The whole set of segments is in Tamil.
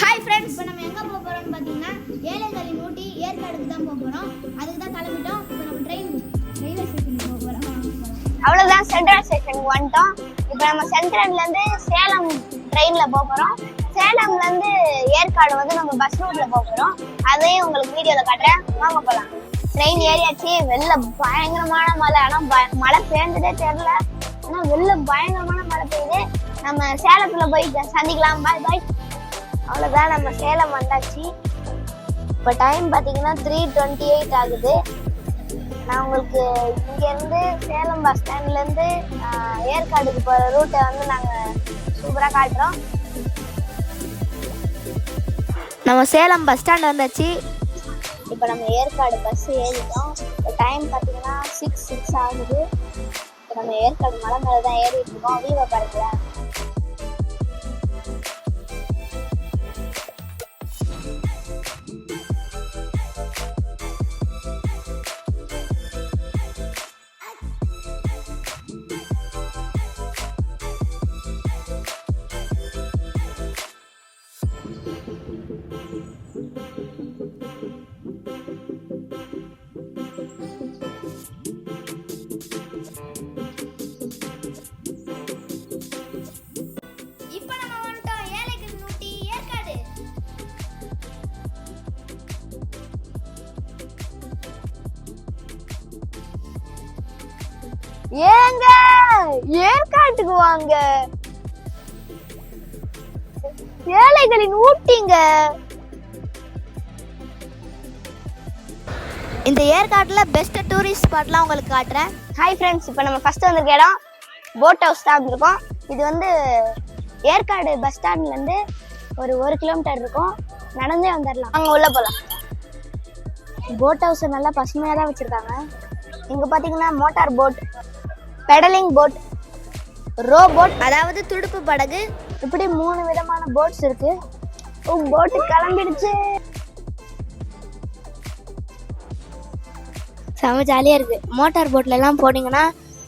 ஹாய் ஃப்ரெண்ட்ஸ் இப்போ நம்ம எங்கே போக போகிறோம்னு பார்த்தீங்கன்னா ஏழைகளின் ஊட்டி ஏற்காடுக்கு தான் போக போகிறோம் அதுக்கு தான் கிளம்பிட்டோம். இப்போ நம்ம ட்ரெயின் ரயில்வே ஸ்டேஷனுக்கு போக போகிறோம் அவ்வளோதான் சென்ட்ரல் ஸ்டேஷனுக்கு வந்துட்டோம். இப்போ நம்ம சென்ட்ரல்லேருந்து சேலம் ட்ரெயினில் போக போகிறோம் சேலம்லேருந்து ஏற்காடு வந்து நம்ம பஸ் ரூட்டில் போக போகிறோம் அதையும் உங்களுக்கு வீடியோவில் காட்டுறேன். வாங்க போகலாம் ட்ரெயின் ஏறியாச்சு வெளில பயங்கரமான மழை. ஆனா பய- மழை பெய்ஞ்சதே தெரியல. ஆனா வெளில பயங்கரமான மழை பெய்யுது. நம்ம சேலத்துல போய் சந்திக்கலாம். பாய் பாய் அவ்வளோதான் நம்ம சேலம் வந்தாச்சு. இப்போ டைம் பார்த்தீங்கன்னா த்ரீ டுவெண்ட்டி எயிட் ஆகுது. நான் உங்களுக்கு இங்கேருந்து சேலம் பஸ் ஸ்டாண்ட்லேருந்து ஏற்காடுக்கு போகிற ரூட்டை வந்து நாங்கள் சூப்பராக காட்டுறோம். நம்ம சேலம் பஸ் ஸ்டாண்ட் வந்தாச்சு. இப்போ நம்ம ஏற்காடு பஸ் ஏறிட்டோம். இப்போ டைம் பார்த்தீங்கன்னா சிக்ஸ் சிக்ஸ் ஆகுது. இப்போ நம்ம ஏற்காடு மலை மேலே தான் ஏறிட்டு இருக்கோம். வீவ பாருங்கள ஏங்க ஏற்காட்டுக்கு வாங்க? ஏழைகளின் ஊட்டிங்க. இந்த ஏற்காட்டில் பெஸ்ட் டூரிஸ்ட் ஸ்பாட்லாம் உங்களுக்கு காட்டுறேன். ஹாய் ஃப்ரெண்ட்ஸ் இப்போ நம்ம ஃபர்ஸ்ட் வந்திருக்க இடம் போட் ஹவுஸ் தான் வந்திருக்கோம். இது வந்து ஏற்காடு பஸ் ஸ்டாண்ட்லேருந்து ஒரு ஒரு கிலோமீட்டர் இருக்கும். நடந்தே வந்துடலாம் அங்கே உள்ள போகலாம் போட் ஹவுஸ் நல்லா பசுமையாக தான் வச்சுருக்காங்க. இங்கே பார்த்தீங்கன்னா motor boat pedalling boat row boat அதாவது துடுப்பு படகு. இப்படி மூணு விதமான போட்ஸ் இருக்கு. போட்டு கிளம்பிடுச்சு செம ஜாலியாக இருக்குது மோட்டார் போட்லலாம் போனீங்கன்னா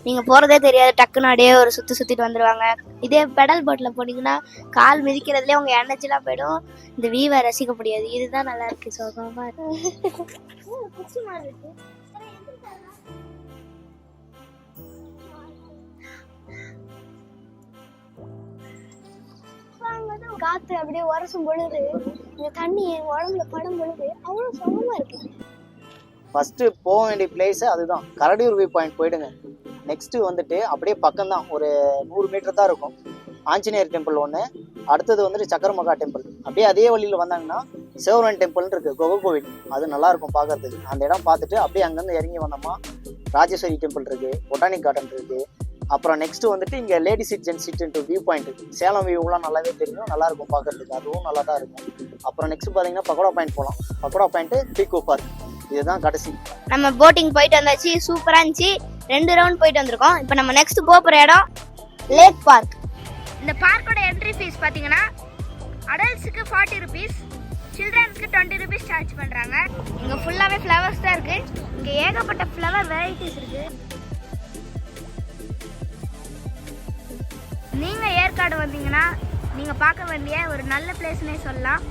நீங்கள் போகிறதே தெரியாது. டக்குன்னு அப்படியே ஒரு சுற்றி சுற்றிட்டு வந்துடுவாங்க இதே பெடல் போட்டில் போனீங்கன்னா கால் மிதிக்கிறதுலே உங்கள் எனர்ஜிலாம் போயிடும். இந்த வியூவை ரசிக்க முடியாது. இதுதான் நல்லா இருக்கு. சோகமாக இருக்கு. காற்று அப்படியே உரசும் பொழுது இந்த தண்ணி என் உடம்புல படும் பொழுது அவ்வளோ சுகமாக இருக்கு. ஃபஸ்ட்டு போக வேண்டிய பிளேஸ் அதுதான். கரடியூர் வியூ பாயிண்ட் போயிடுங்க. நெக்ஸ்ட்டு வந்துட்டு அப்படியே பக்கம்தான். ஒரு நூறு மீட்டர் தான் இருக்கும். ஆஞ்சநேயர் டெம்பிள் ஒன்று அடுத்தது வந்துட்டு சக்கரமகா டெம்பிள் அப்படியே அதே வழியில் வந்தாங்கன்னா சிவரன் டெம்பிள்னு இருக்குது குகை கோவில். அது நல்லாயிருக்கும் பார்க்கறதுக்கு. அந்த இடம் பார்த்துட்டு அப்படியே அங்கேருந்து இறங்கி வந்தோமா ராஜேஸ்வரி டெம்பிள் இருக்குது பொட்டானிக் கார்டன் இருக்குது அப்புறம் நெக்ஸ்ட் வந்துட்டு இங்கே lady seat gent seat view point Salem வியூலாம் நல்லாவே தெரியும் நல்லா இருக்கும் பார்க்கறதுக்கு. அதுவும் நல்லா தான் இருக்கும். அப்புறம் நெக்ஸ்ட் பார்த்தீங்கன்னா பக்கோடா பாயிண்ட் போகலாம் பக்கோடா பாயிண்ட்டு பீக்கோ பார்க் இதுதான் கடைசி. நம்ம போட்டிங் போயிட்டு வந்தாச்சு. சூப்பராக இருந்துச்சு. ரெண்டு ரவுண்ட் போயிட்டு வந்திருக்கோம். இப்போ நம்ம நெக்ஸ்ட் போக போகிற இடம் லேக் பார்க் இந்த பார்க்கோட என்ட்ரி ஃபீஸ் பார்த்தீங்கன்னா அடல்ட்ஸுக்கு ஃபார்ட்டி ருபீஸ் சில்ட்ரன்ஸ்க்கு டுவெண்ட்டி ருபீஸ் சார்ஜ் பண்ணுறாங்க இங்கே ஃபுல்லாகவே ஃப்ளவர்ஸ் தான் இருக்குது இங்கே ஏகப்பட்ட ஃப்ளவர் வெரைட்டிஸ் இருக்குது நீங்கள் ஏற்காடு வந்தீங்கன்னா நீங்கள் பார்க்க வேண்டிய ஒரு நல்ல பிளேஸ்னே சொல்லலாம்.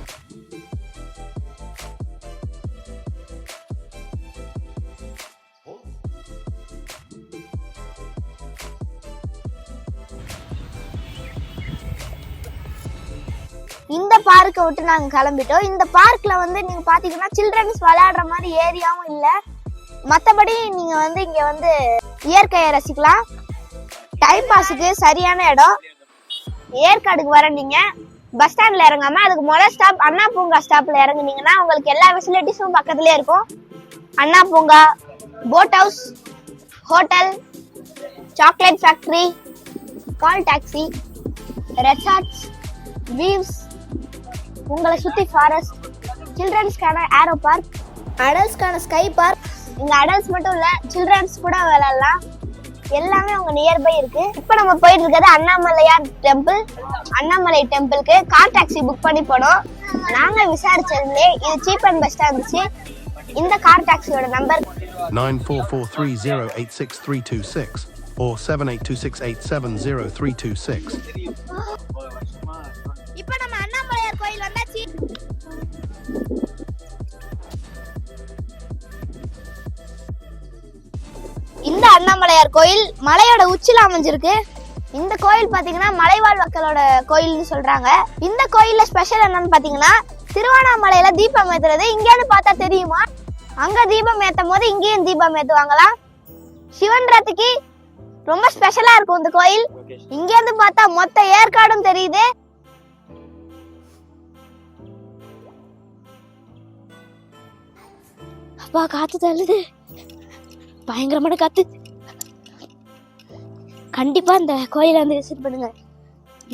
இந்த பார்க்கை விட்டு நாங்க கிளம்பிட்டோம். இந்த பார்க்ல வந்து நீங்க பாத்தீங்கன்னா சில்ட்ரன்ஸ் விளையாடுற மாதிரி ஏரியாவும் இல்ல. மத்தபடி நீங்க வந்து இங்க வந்து இயற்கையை ரசிக்கலாம். டைம் பாஸுக்கு சரியான இடம். ஏற்காடுக்கு வர நீங்க பஸ் ஸ்டாண்ட்ல இறங்காம அதுக்கு முதல் ஸ்டாப் அண்ணா பூங்கா ஸ்டாப்ல இறங்குனீங்கன்னா உங்களுக்கு எல்லா ஃபெசிலிட்டிஸும் பக்கத்துலயே இருக்கும். Anna Poonga boat house hotel chocolate factory call taxi resorts views உங்களை சுத்தி ஃபாரஸ்ட் சில்ட்ரன்ஸ்க்கான ஏரோ பார்க் அடல்ட்ஸ்க்கான ஸ்கை பார்க் இங்க அடல்ட்ஸ் மட்டும் இல்ல சில்ட்ரன்ஸ் கூட விளையாடலாம். எல்லாமே உங்க நியர்பை இருக்கு. இப்போ நம்ம போயிட்டு இருக்கிறது அண்ணாமலையார் டெம்பிள் அண்ணாமலை டெம்பிளுக்கு கார் டாக்ஸி புக் பண்ணி போனோம். நாங்க விசாரிச்சதுலே இது சீப் அண்ட் பெஸ்டா இருந்துச்சு. இந்த கார் டாக்ஸியோட நம்பர் நான் four four three zero eight six three two six O seven eight two six eight seven zero three two six Annamalaiyar கோயில் மலையோட உச்சில அமைஞ்சிருக்கு. இந்த கோயில் பாத்தீங்கன்னா மலைவாழ் மக்களோட கோயில்னு சொல்றாங்க. இந்த கோயில்ல ஸ்பெஷல் என்னன்னு பாத்தீங்கன்னா திருவண்ணாமலையில தீபம் ஏத்துறது. இங்கேன்னு பார்த்தா தெரியுமா? அங்க தீபம் ஏத்தும் போது இங்கேயும் தீபம் ஏத்துவாங்களாம் சிவன் ராத்திரிக்கு ரொம்ப ஸ்பெஷலா இருக்கும் இந்த கோயில். இங்க இருந்து பார்த்தா மொத்த ஏற்காடும் தெரியுது. அப்பா காத்து தள்ளுது. பயங்கரமான காத்து. கண்டிப்பாக இந்த கோயிலை வந்து விசிட் பண்ணுங்கள்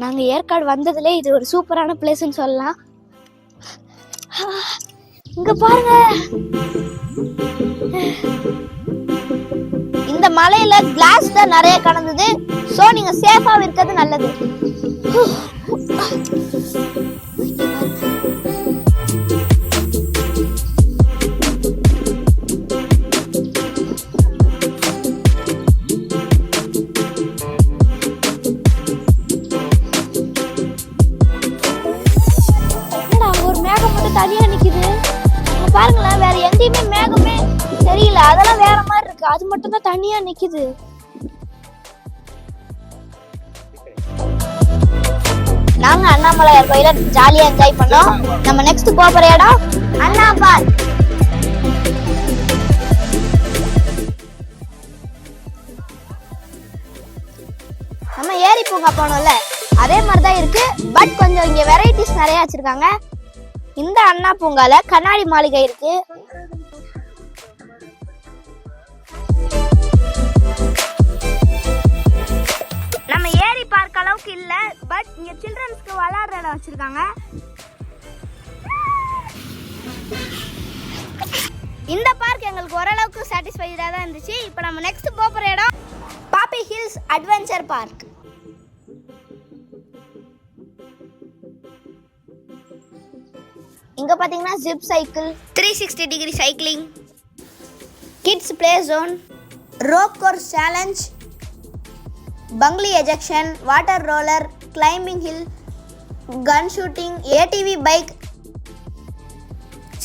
நாங்கள் ஏற்காடு வந்ததுலே இது ஒரு சூப்பரான பிளேஸ்னு சொல்லலாம். இங்க பாருங்க. இந்த மலையில கிளாஸ் தான் நிறைய கடந்தது சோ நீங்க சேஃபா இருக்கிறது நல்லது. அது மட்டும் தான் தனியா நிக்குது. நாங்க அண்ணாமலையார் கோயில ஜாலியா என்ஜாய் பண்ணோம். நம்ம நெக்ஸ்ட் போற இடம் அண்ணாபால். நம்ம ஏரி பூங்கா போனோம்ல அதே மாதிரி தான் இருக்கு. பட் கொஞ்சம் இங்க வெரைட்டிஸ் நிறைய வச்சிருக்காங்க. இந்த அண்ணா பூங்கால கண்ணாடி மாளிகை இருக்கு. நம்ம ஏரி பார்க் அளவுக்கு இல்ல பட் இங்க சில்ட்ரன்ஸ்க்கு விளையாடுற இடம் வச்சிருக்காங்க. இந்த பார்க் எங்களுக்கு ஓரளவுக்கு சாட்டிஸ்ஃபைடாக தான் இருந்துச்சு. இப்போ நம்ம நெக்ஸ்ட் போகிற இடம் பாப்பி ஹில்ஸ் அட்வென்ச்சர் பார்க் இங்கே பார்த்தீங்கன்னா zip cycle three sixty degree cycling kids play zone rope course challenge bungee ejection water roller climbing hill gun shooting ATV bike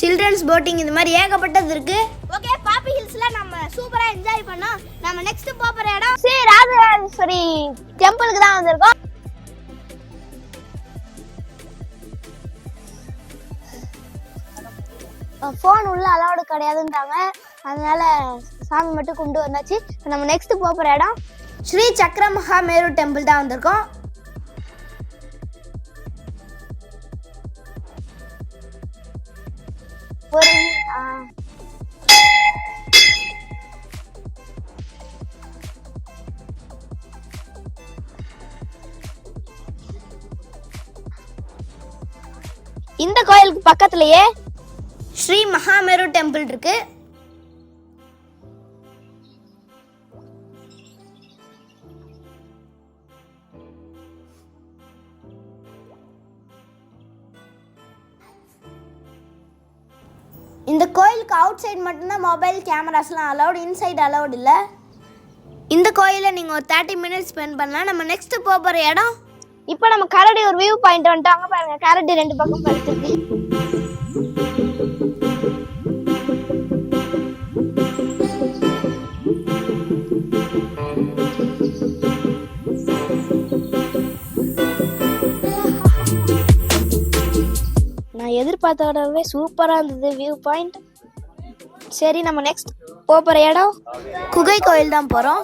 childrens boating இந்த மாதிரி ஏகப்பட்டது இருக்கு. ஓகே பாப்பி ஹில்ஸ்ல நம்ம சூப்பரா என்ஜாய் பண்ணோம். நம்ம நெக்ஸ்ட் போற இடம் ஸ்ரீ ராஜராஜேஸ்வரி டெம்பிளுக்கு தான் வந்திருக்கோம். ஃபோன் உள்ள அலௌடு கிடையாதுன்றாங்க. அதனால சாமி மட்டும் கும்பிட்டு வந்தாச்சு. நம்ம நெக்ஸ்ட் போகிற இடம் ஸ்ரீ சக்கர மகாமேரு டெம்பிள் தான் வந்திருக்கோம். ஒரு இந்த கோயிலுக்கு பக்கத்திலேயே ஸ்ரீ மகாமேரு டெம்பிள் இருக்குது அவுட் சைட் மட்டும்தான் மொபைல் கேமராஸ்லாம் அலௌட் இன்சைட் அலௌட் இல்லை. இந்த கோயிலில் நீங்கள் ஒரு தேர்ட்டி மினிட்ஸ் ஸ்பெண்ட் பண்ணலாம். நம்ம நெக்ஸ்ட் போகிற இடம்? இப்போ நம்ம கரடி ஒரு வியூ பாயிண்ட் வந்துட்டாங்க பாருங்க. கரடி ரெண்டு பக்கம் படுத்துருக்கு நான் எதிர்பார்த்தோடவே சூப்பராக இருந்தது வியூ பாயிண்ட் சரி நம்ம நெக்ஸ்ட் போகிற இடம்? குகை கோயில் தான் போகிறோம்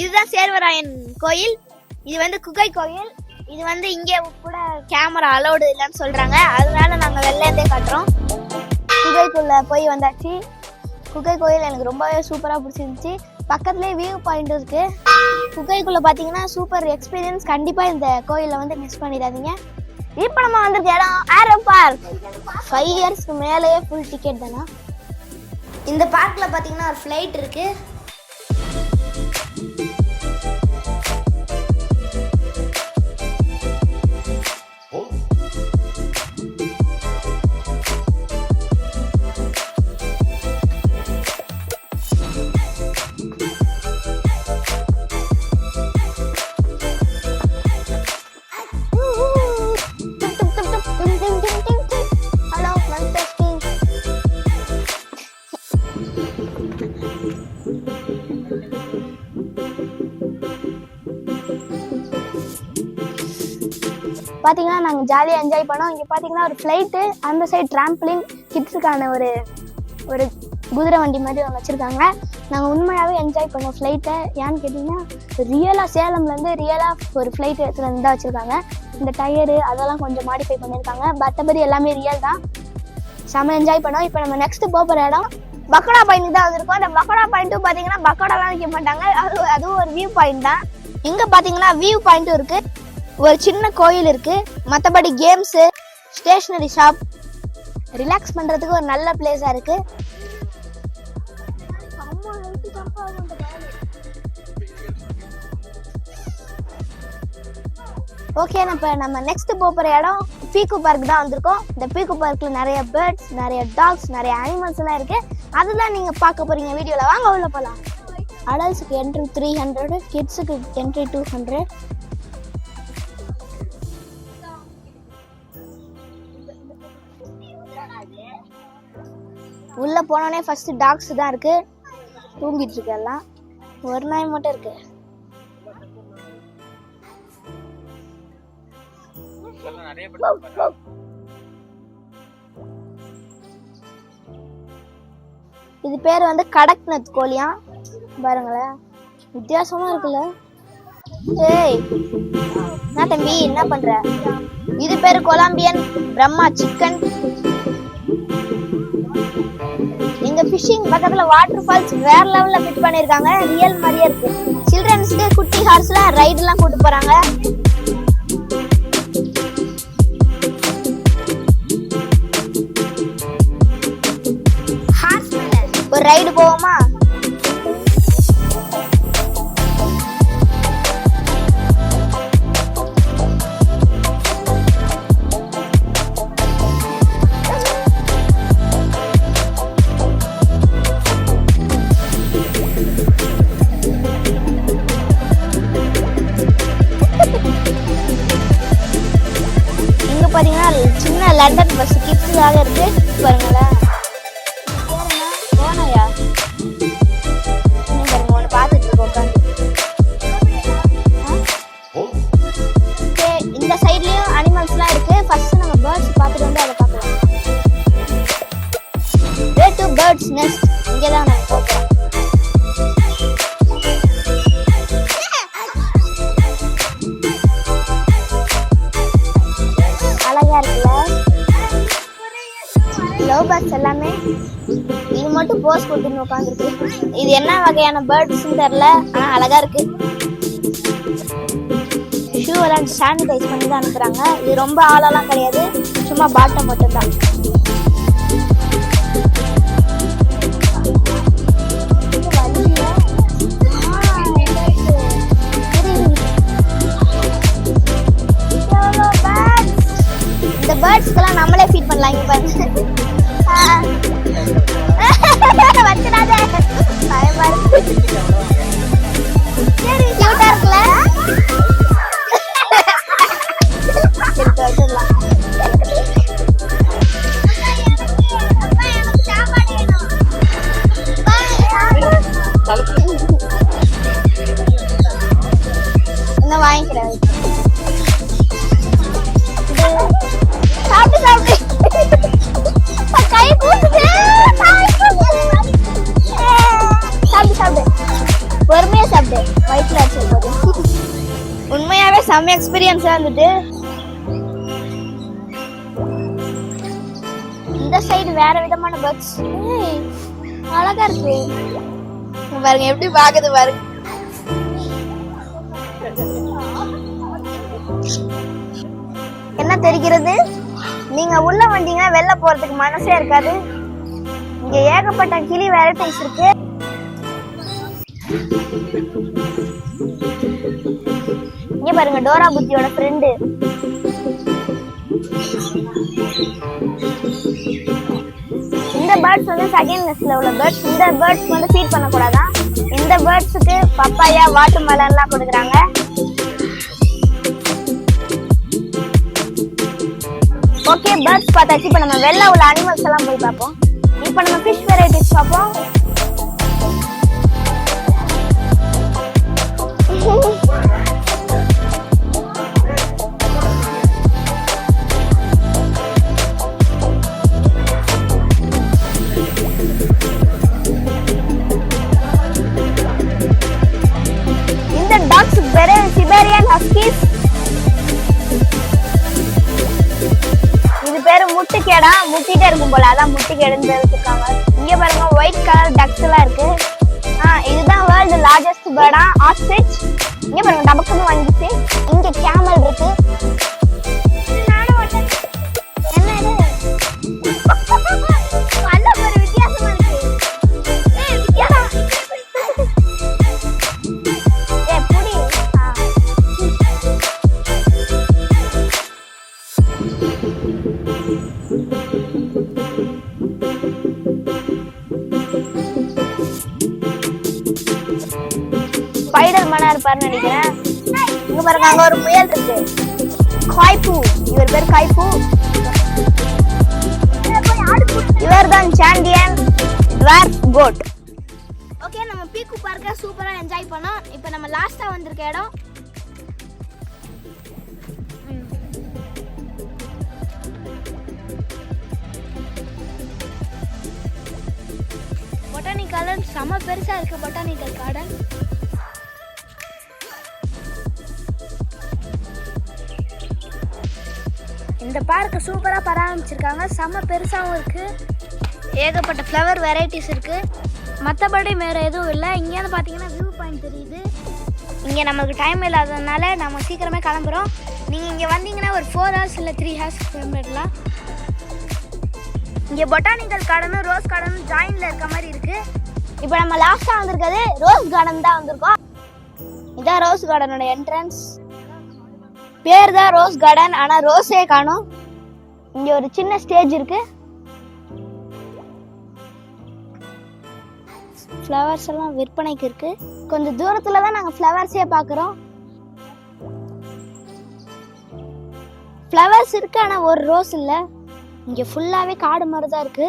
இதுதான் சேர்வராயன் கோயில். இது வந்து குகை கோயில். இது வந்து இங்கே கூட கேமரா அலௌடு இல்லைன்னு சொல்றாங்க. அதனால நாங்க வெளில இருந்தே காட்டுறோம். குகைக்குள்ள போய் வந்தாச்சு. குகை கோயில் எனக்கு ரொம்பவே சூப்பரா பிடிச்சிருந்துச்சு. பக்கத்துலேயே வியூ பாயிண்ட் இருக்கு. குகைக்குள்ள பாத்தீங்கன்னா சூப்பர் எக்ஸ்பீரியன்ஸ் கண்டிப்பா இந்த கோயிலை வந்து மிஸ் பண்ணிடாதீங்க. இப்போ நம்ம வந்திருக்க இடம். ஆரோ பார்க் ஃபைவ் இயர்ஸ்க்கு மேலேயே ஃபுல் டிக்கெட் தானா? இந்த பார்க்ல பாத்தீங்கன்னா ஒரு ஃப்ளைட் இருக்கு. ஜாலியாக என்ஜாய் பண்ணோம். இங்கே பார்த்தீங்கன்னா ஒரு ஃப்ளைட்டு அந்த சைடு ட்ராம்பிளின் கிட்ஸுக்கான ஒரு ஒரு குதிரை வண்டி மாதிரி ஒன்று வச்சுருக்காங்க. நாங்கள் உண்மையாகவே என்ஜாய் பண்ணோம் ஃப்ளைட்டை ஏன்னு கேட்டிங்கன்னா ரியலாக சேலம்லேருந்து ரியலாக ஒரு ஃப்ளைட் எடுத்துகிட்டு வந்து தான் வச்சுருக்காங்க. இந்த டயரு அதெல்லாம் கொஞ்சம் மாடிஃபை பண்ணியிருக்காங்க. மற்றபடி எல்லாமே ரியல் தான். செம்ம என்ஜாய் பண்ணோம். இப்போ நம்ம நெக்ஸ்ட் போகிற இடம் பக்கோடா பாயிண்ட் தான் வந்திருக்கோம் அந்த பக்கோடா பாயிண்ட்டும் பார்த்தீங்கன்னா பக்கோடாலாம் வைக்க மாட்டாங்க. அது அதுவும் ஒரு வியூ பாயிண்ட் தான். இங்கே பார்த்தீங்கன்னா வியூ பாயிண்ட்டும் இருக்குது ஒரு சின்ன கோயில் இருக்கு. மற்றபடி கேம்ஸு ஸ்டேஷ்னரி ஷாப் ரிலாக்ஸ் பண்ணுறதுக்கு ஒரு நல்ல பிளேஸாக இருக்கு. ஓகே நம்ம நம்ம நெக்ஸ்ட் போகிற இடம் பீக்கு பார்க் தான் வந்திருக்கோம். இந்த பீக்கு பார்க்கில் நிறைய பேர்ட்ஸ் நிறைய டாக்ஸ் நிறைய அனிமல்ஸ் எல்லாம் இருக்கு. அதுதான் நீங்கள் பார்க்க போறீங்க வீடியோவில் வாங்க உள்ள போகலாம் அடல்ட்ஸுக்கு என்ட்ரி த்ரீ ஹண்ட்ரடு கிட்ஸுக்கு என்ட்ரி டூ ஹண்ட்ரட் உள்ள போனோடனே ஃபர்ஸ்ட் டாக்ஸ் தான் இருக்கு. தூங்கிட்டு இருக்கு எல்லாம். ஒரு நாய் மட்டும் இருக்கு. இது பேர் வந்து கடக்நத் கோழியா? பாருங்களேன். வித்தியாசமா இருக்குல்ல. ஏய் என்ன தம்பி என்ன பண்ற? இது பேரு கொலம்பியன் பிரம்மா சிக்கன். ஃபிஷிங் பக்கத்துல வாட்டர் ஃபால்ஸ் வேற லெவல்ல ஃபிட் பண்ணிருக்காங்க. ரியல் மாதிரியே இருக்கு. சில்ட்ரன்ஸ்க்கு குட்டி ஹார்ஸ்ல ரைடு எல்லாம் கூட்டு போறாங்க. ஒரு ரைடு போவோமா? பஸ் ஒன்று உட்காந்துருக்கு இது என்ன வகையான பேர்ட்ஸ்னு தெரில ஆனா அழகா இருக்கு. ஷூ எல்லாம் சானிடைஸ் பண்ணி தான் அனுப்புகிறாங்க இது ரொம்ப ஆளெல்லாம் கிடையாது. சும்மா பாட்டம் மட்டும்தான். எக்ஸ்பீரியன்ஸா இருந்துட்டு. இந்த சைடு வேற விதமான பேர்ட்ஸ் அழகா இருக்கு. பாருங்க எப்படி பாக்குது பாருங்க. என்ன தெரிகிறது? நீங்க உள்ள வந்தீங்கன்னா வெளில போறதுக்கு மனசே இருக்காது. இங்க ஏகப்பட்ட கிளி வெரைட்டிஸ் இருக்கு. இங்க பாருங்க டோரா புத்தியோட ஃப்ரெண்டு இந்த பேர்ட்ஸ் வந்து செகண்ட் லிஸ்ட்ல உள்ள பேர்ட்ஸ் இந்த பேர்ட்ஸ் வந்து ஃபீட் பண்ணக்கூடாதான் இந்த பேர்ட்ஸுக்கு பப்பாயா வாட்டர் எல்லாம் கொடுக்குறாங்க. ஓகே பேர்ட்ஸ் பார்த்தாச்சு. இப்போ நம்ம வெளில உள்ள அனிமல்ஸ் எல்லாம் போய் பார்ப்போம். இப்போ நம்ம ஃபிஷ் வெரைட்டிஸ் பார்ப்போம். சிபேரியன் ஹஸ்கிஸ் இது பேரு முட்டுக்கேடா. முட்டிட்டே இருக்கும் போல. அதான் முட்டுக்கேடுன்னு வச்சிருக்காங்க. இங்க பாருங்க ஒயிட் கலர் டக்ஸ் எல்லாம் இருக்கு. பேர்டா ஆஸ்ட்ரிச் இங்க பாருங்க டபக்குன்னு வந்துச்சு இங்க கேமல் இருக்கு. ஸ்பைடர் மனா இருப்பாருன்னு நினைக்கிறேன். இங்க பாருங்க அங்க ஒரு முயல் இருக்கு. காய்பு இவர் பேர் காய்பு இவர் தான் சாண்டியன் டுவார்ஃப் கோட் ஓகே நம்ம பீக்கு பார்க்க சூப்பராக என்ஜாய் பண்ணோம். இப்போ நம்ம லாஸ்ட்டாக வந்திருக்க இடம். பொட்டானிக்கல் செம பெருசாக இருக்குது பொட்டானிக்கல் கார்டன் இந்த பார்க்கை சூப்பராக பராமரிச்சிருக்காங்க. செம பெருசாகவும் இருக்குது ஏகப்பட்ட ஃப்ளவர் வெரைட்டிஸ் இருக்குது மற்றபடி வேறு எதுவும் இல்லை. இங்கேருந்து பார்த்தீங்கன்னா வியூ பாயிண்ட் தெரியுது. இங்கே நமக்கு டைம் இல்லாததுனால நம்ம சீக்கிரமே கிளம்புறோம். நீங்கள் இங்கே வந்தீங்கன்னா ஒரு ஃபோர் ஹவர்ஸ் இல்லை த்ரீ ஹவர்ஸ் கிளம்பிடலாம் இங்கே பொட்டானிக்கல் கார்டனும் ரோஸ் கார்டனும் ஜாயின்ல இருக்க மாதிரி இருக்குது இப்போ நம்ம லாஸ்ட்டாக வந்திருக்கிறது ரோஸ் கார்டன் தான் வந்திருக்கோம். இதான் ரோஸ் கார்டனோட என்ட்ரன்ஸ் பேர் தான் ரோஸ் கார்டன் ஆனா ரோஸே காணும். இங்க ஒரு சின்ன ஸ்டேஜ் இருக்கு. ஃப்ளவர்ஸ் எல்லாம் விற்பனைக்கு இருக்குது கொஞ்சம் தூரத்துல தான் நாங்க ஃப்ளவர்ஸே பாக்குறோம். ஃப்ளவர்ஸ் இருக்கு ஆனால் ஒரு ரோஸ் இல்லை. இங்கே ஃபுல்லாகவே காடு மாதிரி தான் இருக்கு.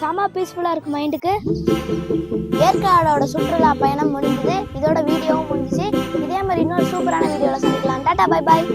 செம பீஸ்ஃபுல்லாக இருக்கு மைண்டுக்கு ஏற்காடோட சுற்றுலா பயணம் முடிஞ்சது. இதோட வீடியோவும் முடிஞ்சுச்சு. இதே மாதிரி இன்னொரு சூப்பரான வீடியோவில் சந்திக்கலாம். Tata bye bye